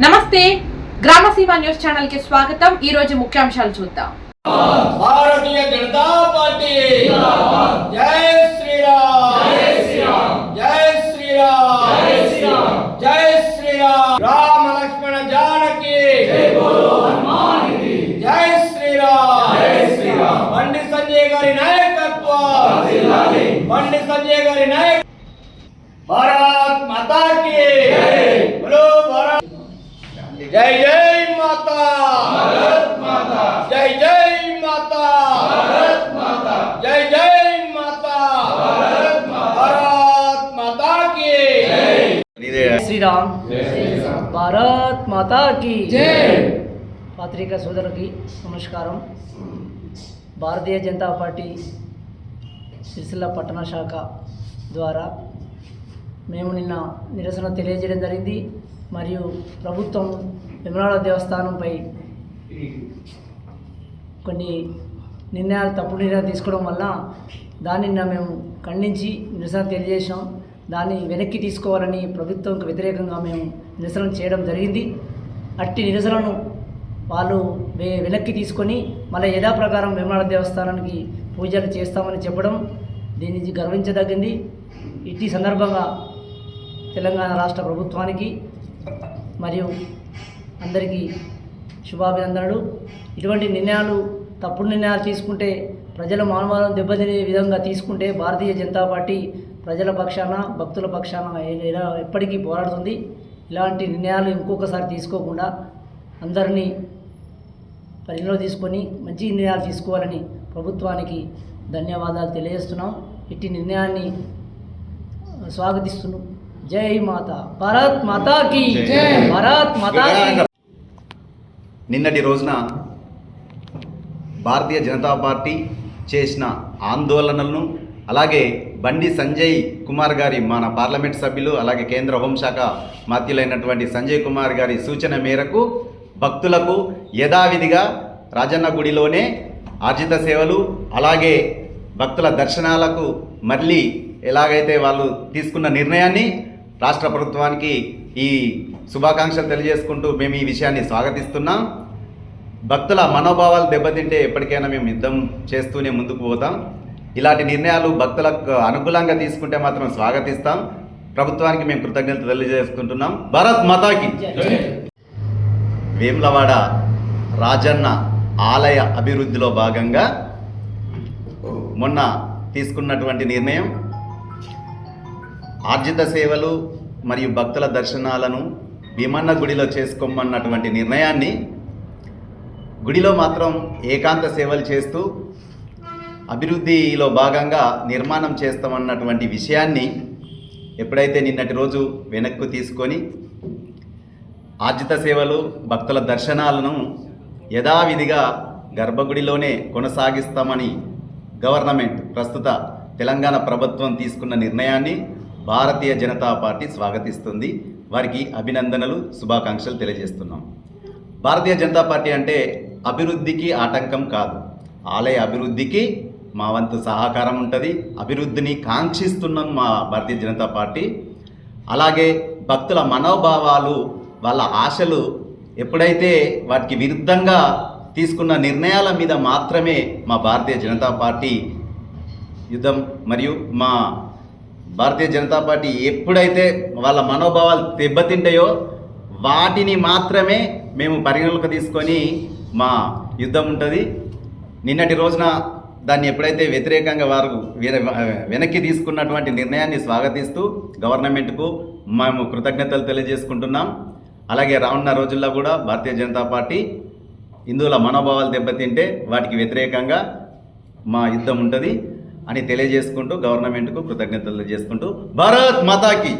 నమస్తే. గ్రామసీమ న్యూస్ ఛానల్కి స్వాగతం. ఈ రోజు ముఖ్యాంశాలు చూద్దాం. భారతీయ జనతా పార్టీ. జై శ్రీరామ్. జై శ్రీరామ్. జై శ్రీరామ్. రామ లక్ష్మణ జానకి. జై శ్రీరామ్. బండి సంజయ్ గారి నాయకత్వం. బండి సంజయ్ గారి నాయక భారత్ మాతా కి బోలో భారత్ జై జై మాతా జై జై మాతా జై జై మాతా భారత్ మాతా కి శ్రీరామ్ భారత్ మాతా కి పాత్రికా సోదరులకి నమస్కారం భారతీయ జనతా పార్టీ సిరిసిల్ల పట్టణ శాఖ ద్వారా మేము నిన్న నిరసన తెలియజేయడం జరిగింది. మరియు ప్రభుత్వం విమలాల దేవస్థానంపై కొన్ని నిర్ణయాలు తప్పుడు నిర్ణయాలు తీసుకోవడం వల్ల దానిని మేము ఖండించి నిరసన తెలియజేసాం దాన్ని వెనక్కి తీసుకోవాలని ప్రభుత్వంకు వ్యతిరేకంగా మేము నిరసన చేయడం జరిగింది. అట్టి నిరసనను వాళ్ళు వెనక్కి తీసుకొని మళ్ళీ యథాప్రకారం విమలాల దేవస్థానానికి పూజలు చేస్తామని చెప్పడం దీని గర్వించదగ్గింది గర్వించదగింది. ఇట్టి సందర్భంగా తెలంగాణ రాష్ట్ర ప్రభుత్వానికి మరియు అందరికీ శుభాభినందనలు. ఇటువంటి నిర్ణయాలు తప్పుడు నిర్ణయాలు తీసుకుంటే ప్రజల మానవాలను దెబ్బతినే విధంగా తీసుకుంటే భారతీయ జనతా పార్టీ ప్రజల పక్షాన భక్తుల పక్షాన ఇలా ఎప్పటికీ పోరాడుతుంది. ఇలాంటి నిర్ణయాలు ఇంకొకసారి తీసుకోకుండా అందరినీ పరిగణలో తీసుకొని మంచి నిర్ణయాలు తీసుకోవాలని ప్రభుత్వానికి ధన్యవాదాలు తెలియజేస్తున్నాం. ఇట్టి నిర్ణయాన్ని స్వాగతిస్తున్నాం. జై మాత భారత్ మాతాకి. భారత్ మాతాకి నిన్నటి రోజున భారతీయ జనతా పార్టీ చేసిన ఆందోళనలను అలాగే బండి సంజయ్ కుమార్ గారి మన పార్లమెంట్ సభ్యులు అలాగే కేంద్ర హోంశాఖ మాత్యులైనటువంటి సంజయ్ కుమార్ గారి సూచన మేరకు భక్తులకు యథావిధిగా రాజన్న గుడిలోనే ఆర్జిత సేవలు అలాగే భక్తుల దర్శనాలకు మళ్ళీ ఎలాగైతే వాళ్ళు తీసుకున్న నిర్ణయాన్ని రాష్ట్ర ప్రభుత్వానికి ఈ శుభాకాంక్షలు తెలియజేసుకుంటూ మేము ఈ విషయాన్ని స్వాగతిస్తున్నాం. భక్తుల మనోభావాలు దెబ్బతింటే ఎప్పటికైనా మేము యుద్ధం చేస్తూనే ముందుకు పోతాం. ఇలాంటి నిర్ణయాలు భక్తులకు అనుకూలంగా తీసుకుంటే మాత్రం స్వాగతిస్తాం. ప్రభుత్వానికి మేము కృతజ్ఞతలు తెలియజేసుకుంటున్నాం. భరత్ మతాకి వేములవాడ రాజన్న ఆలయ అభివృద్ధిలో భాగంగా మొన్న తీసుకున్నటువంటి నిర్ణయం ఆర్జిత సేవలు మరియు భక్తుల దర్శనాలను భీమన్న గుడిలో చేసుకోమన్నటువంటి నిర్ణయాన్ని గుడిలో మాత్రం ఏకాంత సేవలు చేస్తూ అభివృద్ధిలో భాగంగా నిర్మాణం చేస్తామన్నటువంటి విషయాన్ని ఎప్పుడైతే నిన్నటి రోజు వెనక్కు తీసుకొని ఆర్జిత సేవలు భక్తుల దర్శనాలను యథావిధిగా గర్భగుడిలోనే కొనసాగిస్తామని గవర్నమెంట్ ప్రస్తుత తెలంగాణ ప్రభుత్వం తీసుకున్న నిర్ణయాన్ని భారతీయ జనతా పార్టీ స్వాగతిస్తుంది. వారికి అభినందనలు శుభాకాంక్షలు తెలియజేస్తున్నాం. భారతీయ జనతా పార్టీ అంటే అభివృద్ధికి ఆటంకం కాదు. ఆలయ అభివృద్ధికి మా వంతు సహకారం ఉంటుంది. అభివృద్ధిని కాంక్షిస్తున్నాం మా భారతీయ జనతా పార్టీ. అలాగే భక్తుల మనోభావాలు వాళ్ళ ఆశలు ఎప్పుడైతే వాటికి విరుద్ధంగా తీసుకున్న నిర్ణయాల మీద మాత్రమే మా భారతీయ జనతా పార్టీ యుద్ధం మరియు మా భారతీయ జనతా పార్టీ ఎప్పుడైతే వాళ్ళ మనోభావాలు దెబ్బతింటాయో వాటిని మాత్రమే మేము పరిగణలోకి తీసుకొని మా యుద్ధం ఉంటుంది. నిన్నటి రోజున దాన్ని ఎప్పుడైతే వ్యతిరేకంగా వారు వెనక్కి తీసుకున్నటువంటి నిర్ణయాన్ని స్వాగతిస్తూ గవర్నమెంట్కు మేము కృతజ్ఞతలు తెలియజేసుకుంటున్నాం. అలాగే రానున్న రోజుల్లో కూడా భారతీయ జనతా పార్టీ హిందువుల మనోభావాలు దెబ్బతింటే వాటికి వ్యతిరేకంగా మా యుద్ధం ఉంటుంది. అని తెలియజేసుకుంటూ గవర్నమెంట్కు కృతజ్ఞతలు చేసుకుంటూ భారత్ మాతాకి.